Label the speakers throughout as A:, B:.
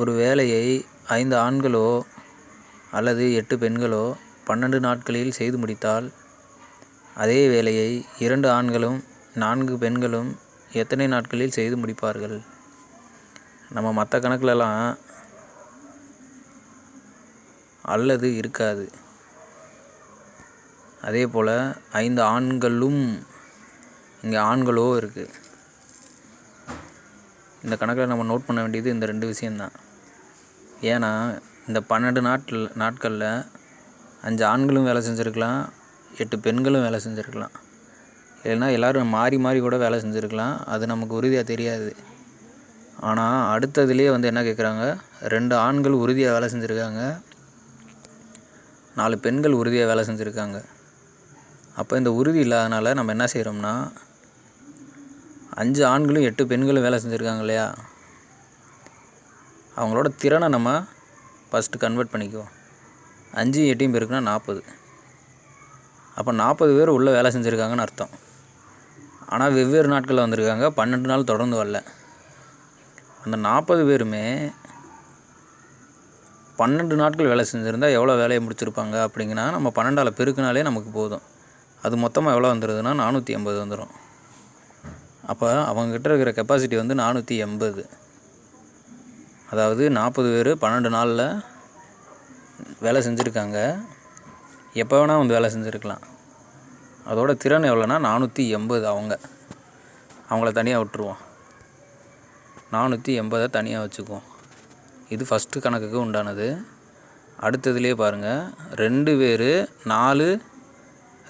A: ஒரு வேலையை ஐந்து ஆண்களோ அல்லது எட்டு பெண்களோ பன்னெண்டு நாட்களில் செய்து முடித்தால் அதே வேலையை இரண்டு ஆண்களும் நான்கு பெண்களும் எத்தனை நாட்களில் செய்து முடிப்பார்கள்? நம்ம மற்ற கணக்கிலலாம் அல்லது இருக்காது. அதே போல் ஐந்து ஆண்களும் இங்கே ஆண்களோ இருக்குது இந்த கணக்கில் நம்ம நோட் பண்ண வேண்டியது இந்த ரெண்டு விஷயந்தான் ஏன்னா இந்த பன்னெண்டு நாட்கள் நாட்களில் அஞ்சு ஆண்களும் வேலை செஞ்சுருக்கலாம் எட்டு பெண்களும் வேலை செஞ்சுருக்கலாம். இல்லைன்னா எல்லோரும் மாறி மாறி கூட வேலை செஞ்சுருக்கலாம். அது நமக்கு உறுதியாக தெரியாது. ஆனால் அடுத்ததுலேயே வந்து என்ன கேட்குறாங்க ரெண்டு ஆண்கள் உறுதியாக வேலை செஞ்சுருக்காங்க நாலு பெண்கள் உறுதியாக வேலை செஞ்சுருக்காங்க. அப்போ இந்த உறுதி இல்லாதனால நம்ம என்ன செய்கிறோம்னா அஞ்சு ஆண்களும் எட்டு பெண்களும் வேலை செஞ்சுருக்காங்க இல்லையா? அவங்களோட திறனை நம்ம ஃபஸ்ட்டு கன்வெர்ட் பண்ணிக்குவோம். அஞ்சு எட்டையும் பேருக்குன்னா நாற்பது அப்போ நாற்பது பேர் உள்ளே வேலை செஞ்சுருக்காங்கன்னு அர்த்தம். ஆனால் வெவ்வேறு நாட்களில் வந்திருக்காங்க. பன்னெண்டு நாள் தொடர்ந்து வரல. அந்த நாற்பது பேருமே பன்னெண்டு நாட்கள் வேலை செஞ்சுருந்தா எவ்வளோ வேலையை முடிச்சிருப்பாங்க அப்படிங்கன்னா நம்ம பன்னெண்டால் பெருக்கினாலே நமக்கு போதும். அது மொத்தமாக எவ்வளோ வந்துடுதுன்னா நானூற்றி ஐம்பது வந்துடும் அப்போ அவங்கக்கிட்ட இருக்கிற கெப்பாசிட்டி வந்து நானூற்றி எண்பது. அதாவது நாற்பது பேர் பன்னெண்டு நாளில் வேலை செஞ்சுருக்காங்க. எப்போ வேணால் வந்து வேலை செஞ்சுருக்கலாம். அதோட திறன் எவ்வளோனா நானூற்றி எண்பது அவங்க. அவங்கள தனியாக விட்டுருவோம். நானூற்றி எண்பதை தனியாக வச்சுக்குவோம். இது ஃபஸ்ட்டு கணக்குக்கு உண்டானது. அடுத்ததுலேயே பாருங்கள் ரெண்டு பேர் நாலு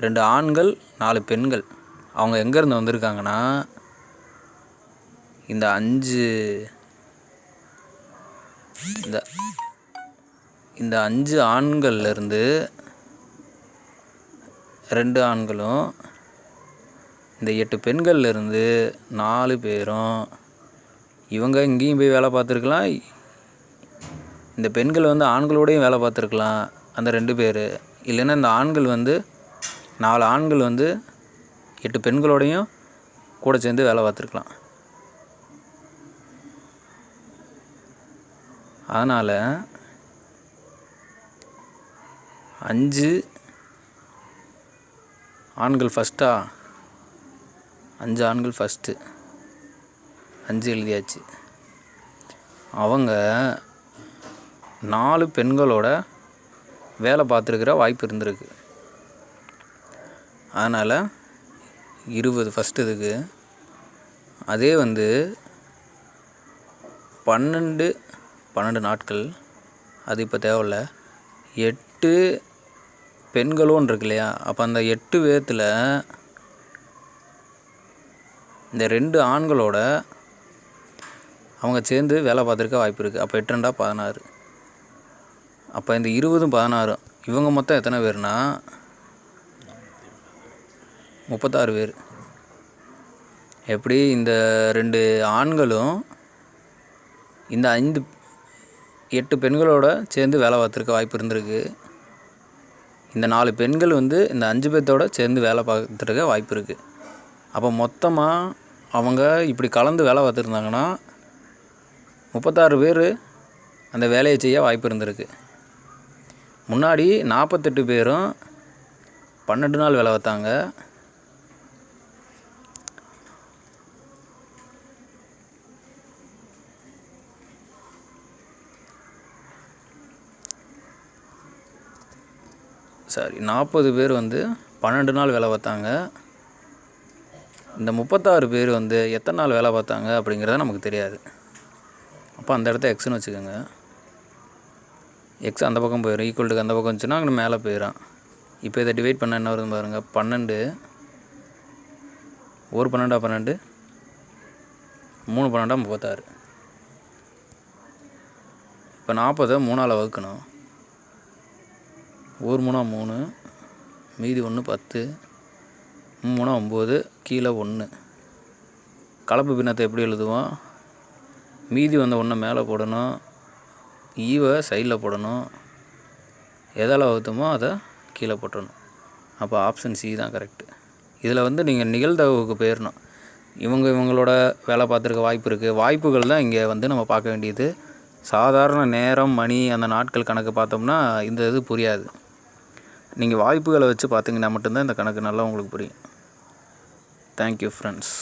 A: ரெண்டு ஆண்கள் நாலு பெண்கள். அவங்க எங்கேருந்து வந்திருக்காங்கன்னா இந்த அஞ்சு இந்த இந்த அஞ்சு ஆண்கள்லேருந்து ரெண்டு ஆண்களும் இந்த எட்டு பெண்கள்லேருந்து நாலு பேரும் இவங்க இங்கேயும் போய் வேலை பார்த்துருக்கலாம். இந்த பெண்கள் வந்து ஆண்களோடையும் வேலை பார்த்துருக்கலாம் அந்த ரெண்டு பேர். இல்லைன்னா இந்த ஆண்கள் வந்து நாலு ஆண்கள் வந்து எட்டு பெண்களோடையும் கூட சேர்ந்து வேலை பார்த்துருக்கலாம். அதனால் அஞ்சு ஆண்கள் ஃபஸ்ட்டா அஞ்சு ஆண்கள் ஃபஸ்ட்டு அஞ்சு எழுதியாச்சு. அவங்க நாலு பெண்களோட வேலை பார்த்துருக்குற வாய்ப்பு இருந்திருக்கு. அதனால் இருபது ஃபஸ்ட்டு இதுக்கு. அதே வந்து பன்னெண்டு பன்னெண்டு நாட்கள். அது இப்போ தேவையில்ல. எட்டு பெண்களும் இருக்கு இல்லையா அப்போ அந்த எட்டு பேர்த்தில் இந்த ரெண்டு ஆண்களோட அவங்க சேர்ந்து வேலை பார்த்துருக்க வாய்ப்பு இருக்குது அப்போ எட்டு ரெண்டா பதினாறு. அப்போ இந்த இருபதும் பதினாறும் இவங்க மொத்தம் எத்தனை பேர்னா முப்பத்தாறு பேர். எப்படி இந்த ரெண்டு ஆண்களும் இந்த ஐந்து எட்டு பெண்களோட சேர்ந்து வேலை பார்த்துருக்க வாய்ப்பு இருந்திருக்கு. இந்த நாலு பெண்கள் வந்து இந்த அஞ்சு பேர்த்தோட சேர்ந்து வேலை பார்த்துருக்க வாய்ப்பு இருக்குது அப்போ மொத்தமாக அவங்க இப்படி கலந்து வேலை பார்த்துருந்தாங்கன்னா முப்பத்தாறு பேர் அந்த வேலையை செய்ய வாய்ப்பு இருந்திருக்கு. முன்னாடி நாற்பத்தெட்டு பேரும் பன்னெண்டு நாள் வேலை பார்த்தாங்க. சாரி. நாற்பது பேர் வந்து பன்னெண்டு நாள் வேலை பார்த்தாங்க. இந்த முப்பத்தாறு பேர் வந்து எத்தனை நாள் வேலை பார்த்தாங்க அப்படிங்கிறத நமக்கு தெரியாது. அப்போ அந்த இடத்த எக்ஸ்னு வச்சுக்கோங்க. எக்ஸ் அந்த பக்கம் போயிடும் ஈக்குவல்ட்டுக்கு அந்த பக்கம் வந்துச்சுன்னா அங்கே மேலே போயிடும் இப்போ இதை டிவைட் பண்ண என்ன வருது பாருங்கள் பன்னெண்டு. ஒரு பன்னெண்டா பன்னெண்டு. மூணு பன்னெண்டா முப்பத்தாறு. இப்போ நாற்பதை மூணால் வகுக்கணும். ஒரு மூணா மூணு மீதி ஒன்று பத்து மூணா ஒம்பது கீழே ஒன்று. கலப்பு பின்னத்தை எப்படி எழுதுவோம்? மீதி வந்த ஒன்றை மேலே போடணும் ஈவை சைடில் போடணும். எதால் வகுத்தோமோ அதை கீழே போட்டணும் அப்போ ஆப்ஷன் சி தான் கரெக்டு இதில் வந்து நீங்கள் நிகழ்தகவுக்கு போயிடணும். இவங்க இவங்களோட வேலை பார்த்துருக்க வாய்ப்பு இருக்குது வாய்ப்புகள் தான் இங்கே வந்து நம்ம பார்க்க வேண்டியது. சாதாரண நேரம் மணி அந்த நாட்கள் கணக்கு பார்த்தோம்னா இந்த இது புரியாது. நீங்கள் வாய்ப்புகளை வச்சு பார்த்தீங்கன்னா மட்டும்தான் இந்த கணக்கு நல்லா உங்களுக்கு புரியும். Thank you friends